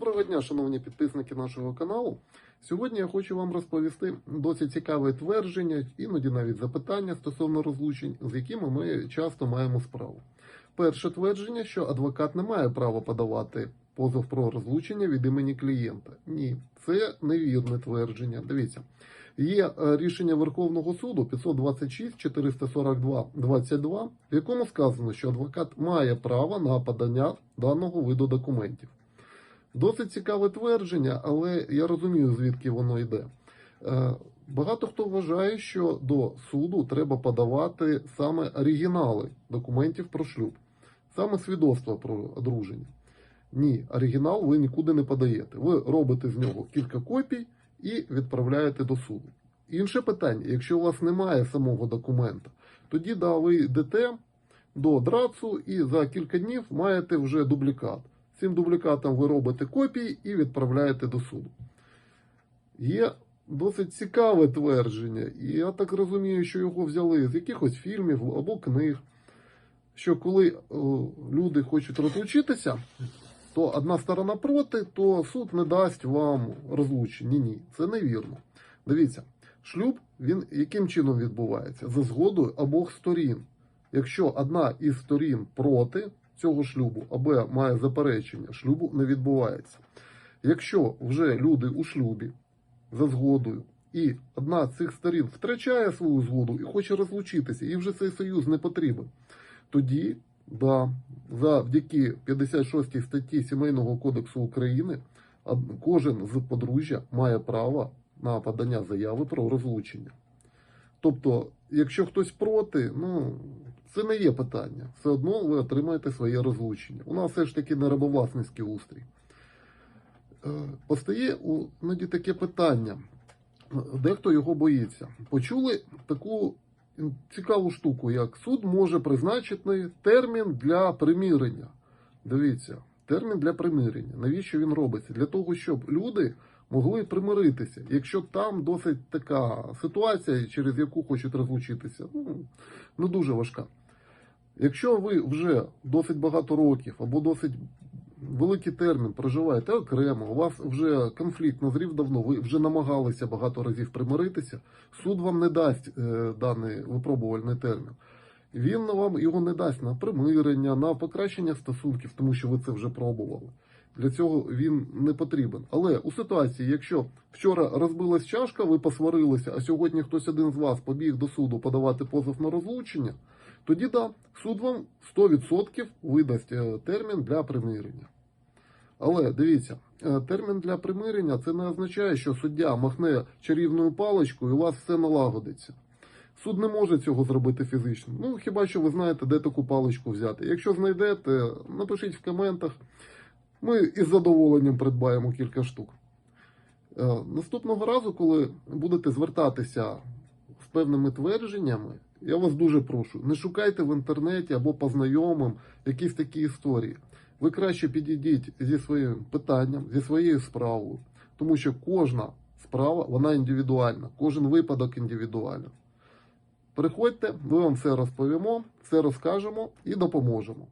Доброго дня, шановні підписники нашого каналу. Сьогодні я хочу вам розповісти досить цікаве твердження, іноді навіть запитання стосовно розлучень, з якими ми часто маємо справу. Перше твердження, що адвокат не має права подавати позов про розлучення від імені клієнта. Ні, це невірне твердження. Дивіться, є е, рішення Верховного суду 526 442 22, в якому сказано, що адвокат має право на подання даного виду документів. Досить цікаве твердження, але я розумію, звідки воно йде. Е, Багато хто вважає, що до суду треба подавати саме оригінали документів про шлюб, саме свідоцтво про одруження. Ні, оригінал ви нікуди не подаєте. Ви робите з нього кілька копій і відправляєте до суду. Інше питання: якщо у вас немає самого документа, тоді да, ви йдете до драцу і за кілька днів маєте вже дублікат. Цим дублікатом ви робите копії і відправляєте до суду. Є досить цікаве твердження, і я так розумію, що його взяли з якихось фільмів або книг. Що коли о, люди хочуть розлучитися, то одна сторона проти, то суд не дасть вам розлучення. Ні, ні, це невірно. Дивіться, шлюб він яким чином відбувається? За згодою обох сторін. Якщо одна із сторін проти цього шлюбу або має заперечення, шлюбу не відбувається. Якщо вже люди у шлюбі за згодою, і одна з цих сторін втрачає свою згоду і хоче розлучитися, і вже цей союз не потрібен, тоді, да, завдяки 56 статті Сімейного кодексу України, кожен з подружжя має право на подання заяви про розлучення. Тобто, якщо хтось проти, ну це не є питання. Все одно ви отримаєте своє розлучення. У нас все ж таки не рабовласницький устрій. Е, Постає іноді таке питання. Дехто його боїться. Почули таку цікаву штуку, як суд може призначити термін для примирення. Дивіться, термін для примирення. Навіщо він робиться? Для того, щоб люди могли примиритися. Якщо там досить така ситуація, через яку хочуть розлучитися, ну, не дуже важка. Якщо ви вже досить багато років або досить великий термін проживаєте окремо, у вас вже конфлікт назрів давно, ви вже намагалися багато разів примиритися, суд вам не дасть е, даний випробувальний термін. Він вам його не дасть на примирення, на покращення стосунків, тому що ви це вже пробували. Для цього він не потрібен. Але у ситуації, якщо вчора розбилась чашка, ви посварилися, а сьогодні хтось один з вас побіг до суду подавати позов на розлучення, тоді да, суд вам 100% видасть е, термін для примирення. Але дивіться, е, термін для примирення це не означає, що суддя махне чарівною паличкою і у вас все налагодиться. Суд не може цього зробити фізично. Ну, хіба що ви знаєте, де таку паличку взяти. Якщо знайдете, напишіть в коментах. Ми із задоволенням придбаємо кілька штук. Е, Наступного разу, коли будете звертатися з певними твердженнями, я вас дуже прошу, не шукайте в інтернеті або по знайомим якісь такі історії. Ви краще підійдіть зі своїм питанням, зі своєю справою, тому що кожна справа вона індивідуальна, кожен випадок індивідуальний. Приходьте, ми вам все розповімо, все розкажемо і допоможемо.